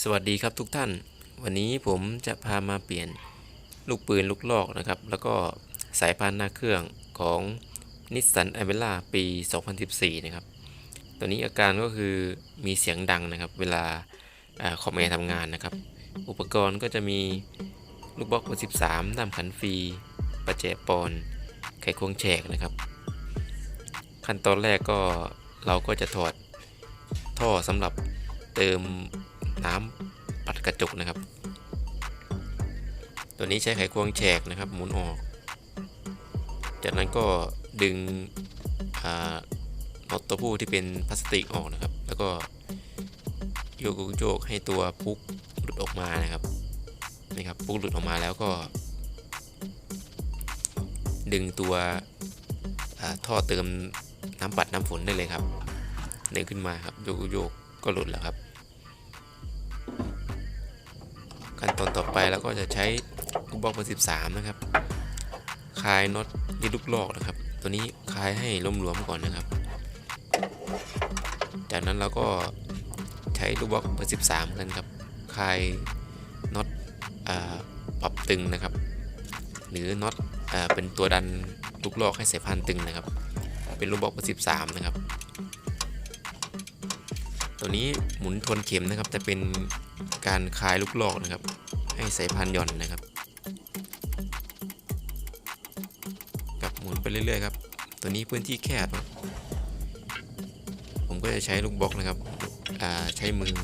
สวัสดีครับทุกท่าน วันนี้ผมจะพามาเปลี่ยนลูกปืนลูกลอกนะครับ แล้วก็สายพานหน้าเครื่องของนิสสัน a v e l a ปี 2014 นะครับ ตัวนี้อาการก็คือมีเสียงดังนะครับ เวลาอคอมแอร์ทำงานนะครับ อุปกรณ์ก็จะมีลูกบล็อกเบอร์13ดามขันฟรีประแจปอน ไขควงแฉกนะครับ ขั้นตอนแรกก็เราก็จะถอดท่อสำหรับเติม น้ำปัดกระจกนะครับ ตัวนี้ใช้ไขควงแฉกนะครับ หมุนออก จากนั้นก็ดึงน็อตตัวผู้ที่เป็นพลาสติกออกนะครับ แล้วก็โยกโยกให้ตัวพุกหลุดออกมานะครับนี่ครับพุกหลุดออกมาแล้วก็ ดึงตัวท่อเติมน้ำปัดน้ำฝนได้เลยครับดึงขึ้นมาครับโยกโยกก็หลุดแล้วครับ ขั้นตอนต่อไปเราก็จะใช้ลูกบล็อกเบอร์13 นะครับ คลายน็อตที่ลูกลอกนะครับ ตัวนี้คลายให้ล้มหลวมก่อนนะครับ จากนั้นเราก็ใช้ลูกบล็อกเบอร์13 กันครับ คลายน็อตอปรับตึงนะครับ หรือน็อตเป็นตัวดันลูกลอกให้สายพานตึงนะครับ เป็นลูกบล็อกเบอร์13 นะครับ ตัวนี้หมุนทวนเข็มนะครับแต่เป็นการคลายลูกลอกนะครับ ให้สายพานหย่อนนะครับ กับหมุนไปเรื่อยๆครับ ตัวนี้พื้นที่แคบ ผมก็จะใช้ลูกบล็อกนะครับอ่าใช้มือ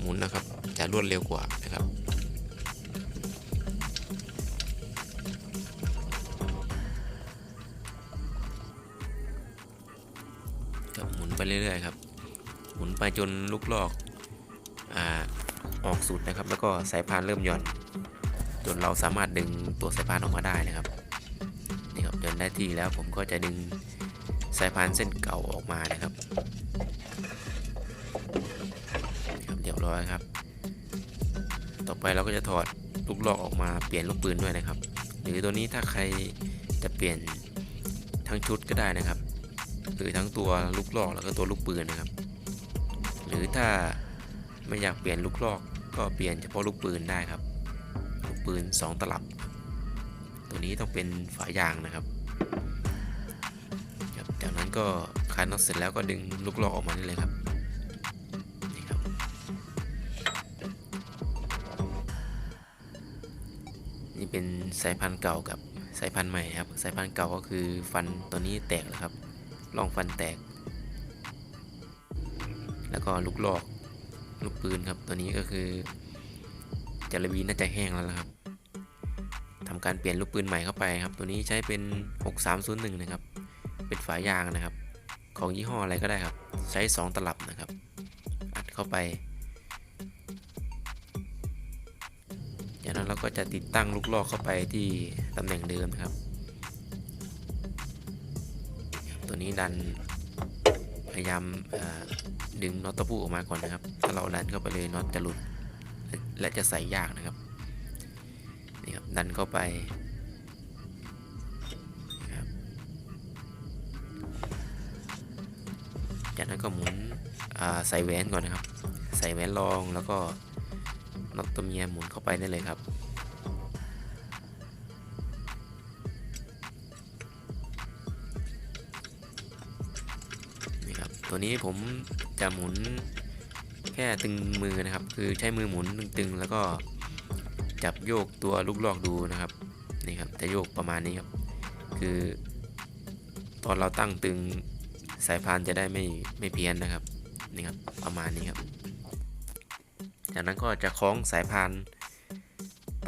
หมุนนะครับ จะรวดเร็วกว่านะครับครับหมุนไปเรื่อยๆครับ หมุนไปจนลูกลอกอออกสุดนะครับ แล้วก็สายพานเริ่มหย่อน จนเราสามารถดึงตัวสายพานออกมาได้นะครับนี่ครับจนได้ที่แล้วผมก็จะดึงสายพานเส้นเก่าออกมานะครับครับเรียบร้อยครับ ต่อไปเราก็จะถอดลูกลอกออกมาเปลี่ยนลูกปืนด้วยนะครับ หรือตัวนี้ถ้าใครจะเปลี่ยนทั้งชุดก็ได้นะครับ หรือทั้งตัวลูกลอกแล้วก็ตัวลูกปืนนะครับ หรือถ้าไม่อยากเปลี่ยนลูกลอกก็เปลี่ยนเฉพาะลูกปืนได้ครับ ลูกปืน 2 ตลับ ตัวนี้ต้องเป็นฝายางนะครับ จากนั้นก็คลายน็อตเสร็จแล้วก็ดึงลูกลอกออกมาได้เลยครับนี่ครับ นี่เป็นสายพันธุ์เก่ากับสายพันธุ์ใหม่ครับ สายพันธุ์เก่าก็คือฟันตัวนี้แตกแล้วครับลองฟันแตก แล้วก็ลูกหลอกลูกปืนครับ ตัวนี้ก็คือจารวีน่าจะแห้งแล้วครับทำการเปลี่ยนลูกปืนใหม่เข้าไปครับ ตัวนี้ใช้เป็น 6301 นะครับ เป็นฝายางนะครับ ของยี่ห้ออะไรก็ได้ครับ ใช้ 2 ตลับนะครับ อัดเข้าไป จากนั้นเราก็จะติดตั้งลูกลอกเข้าไปที่ตำแหน่งเดิมนะครับ ตัวนี้ดัน พยายามดึงน็อตตะปูออกมาก่อนนะครับ ถ้าเราดันเข้าไปเลยน็อตจะหลุดและและจะใส่ยากนะครับนี่ครับดันเข้าไปจากนั้นก็หมุนใส่แหวนก่อนนะครับ ใส่แหวนรองแล้วก็น็อตตัวเมียหมุนเข้าไปได้เลยครับ ตัวนี้ผมจะหมุนแค่ตึงมือนะครับ คือใช้มือหมุนตึงๆแล้วก็จับโยกตัวลูกลอกดูนะครับนี่ครับจะโยกประมาณนี้ครับ คือตอนเราตั้งตึงสายพานจะได้ไม่ไม่เพี้ยนนะครับนี่ครับประมาณนี้ครับ จากนั้นก็จะคล้องสายพาน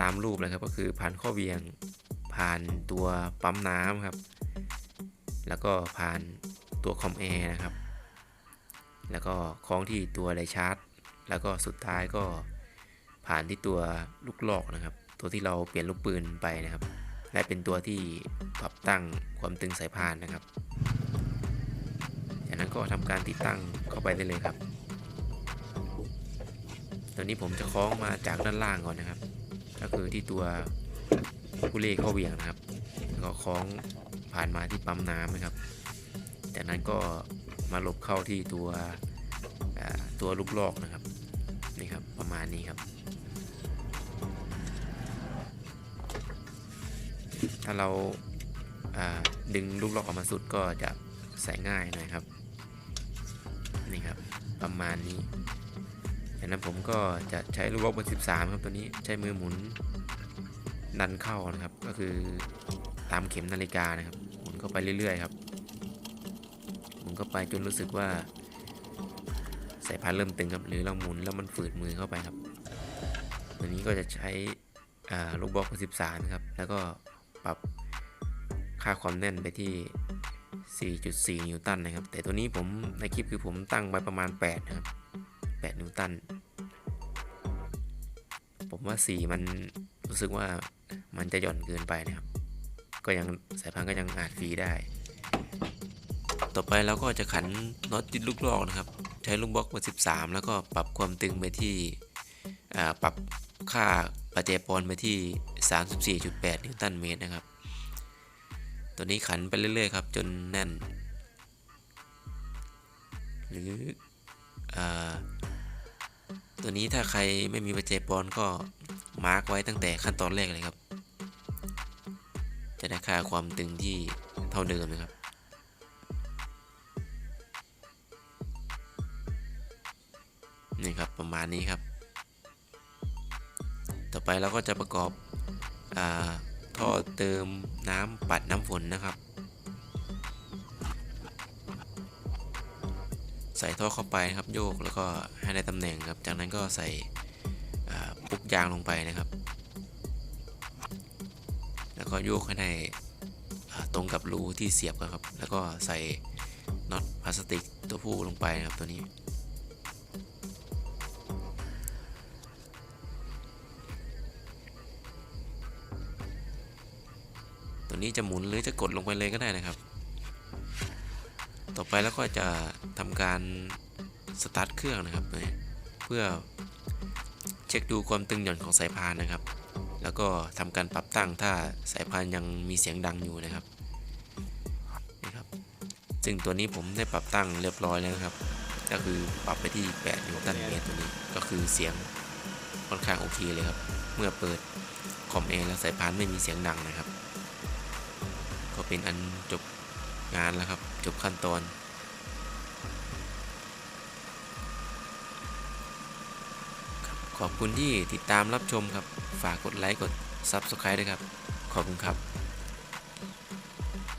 ตามรูปเลยครับก็คือผ่านข้อเวียงผ่านตัวปั๊มน้ำครับ แล้วก็ผ่านตัวคอมแอร์นะครับ แล้วก็คล้องที่ตัวไดชาร์จ แล้วก็สุดท้ายก็ผ่านที่ตัวลูกหลอกนะครับ ตัวที่เราเปลี่ยนลูกปืนไปนะครับ และเป็นตัวที่ปรับตั้งความตึงสายพานนะครับ จากนั้นก็ทำการติดตั้งเข้าไปได้เลยครับ ตัวนี้ผมจะคล้องมาจากด้านล่างก่อนนะครับ ก็คือที่ตัวกุเล่เข้าเวี่ยงนะครับ แล้วก็คล้องผ่านมาที่ปั๊มน้ำนะครับ จากนั้นก็ มาหลบเข้าที่ตัวตัวลูกลอกนะครับนี่ครับประมาณนี้ครับ ถ้าเราาดึงลูกลอกออกมาสุดก็จะใส่ง่ายหน่อยครับนี่ครับประมาณนี้จากนั้นผมก็จะใช้ลูกลอกเบอร์13 ครับตัวนี้ใช้มือหมุนดันเข้านะครับ ก็คือตามเข็มนาฬิกานะครับ หมุนเข้าไปเรื่อยๆครับ เข้าไปจนรู้สึกว่าสายพานเริ่มตึงครับหรือเราหมุนแล้วมันฝืดมือเข้าไปครับตัวนี้ก็จะใช้ลูกบล็อกเบอร์13นะครับ แล้วก็ปรับค่าความแน่นไปที่ 4.4 นิวตันนะครับ แต่ตัวนี้ผมในคลิปคือผมตั้งไว้ประมาณ 8 นะครับ 8 นิวตัน ผมว่า 4 มันรู้สึกว่ามันจะหย่อนเกินไปนะครับ ก็ยังสายพานก็ยังอาจฟรีได้ ต่อไปเราก็จะขันน็อตยึดลูกลอกนะครับ ใช้ลูกบล็อกเบอร์13 แล้วก็ปรับความตึงไปที่ปรับค่าปัจจัยปอนไปที่ 34.8 นิวตันเมตรนะครับ ตัวนี้ขันไปเรื่อยๆครับ จนแน่น หรืออตัวนี้ถ้าใครไม่มีปัจจัยปอนก็มาร์กไว้ตั้งแต่ขั้นตอนแรกเลยครับ จะได้ค่าความตึงที่เท่าเดิมนะครับ นี่ครับประมาณนี้ครับ ต่อไปเราก็จะประกอบอท่อเติมน้ำปัดน้ำฝนนะครับ ใส่ท่อเข้าไปครับโยกแล้วก็ให้ได้ตำแหน่งครับ จากนั้นก็ใส่ปุ๊กยางลงไปนะครับ แล้วก็โยกให้ได้ตรงกับรูที่เสียบครับ แล้วก็ใส่น็อตพลาสติกตัวผู้ลงไปนะครับตัวนี้ วนี้จะหมุนหรือจะกดลงไปเลยก็ได้นะครับ ต่อไปแล้วก็จะทำการสตาร์ทเครื่องนะครับเพื่อเช็คดูความตึงหย่อนของสายพานนะครับ แล้วก็ทำการปรับตั้งถ้าสายพานยังมีเสียงดังอยู่นะครับนี่ครับ ซึ่งตัวนี้ผมได้ปรับตั้งเรียบร้อยแล้วครับ ก็คือปรับไปที่ 8 นิวตันเมตรตัวนี้ก็คือเสียงค่อนข้างโอเคเลยครับ เมื่อเปิดคอมเองแล้วสายพานไม่มีเสียงดังนะครับ ก็เป็นอันจบงานแล้วครับ จบขั้นตอน ขอบคุณที่ติดตามรับชมครับ ฝากกดไลค์กด Subscribe ด้วยครับ ขอบคุณครับ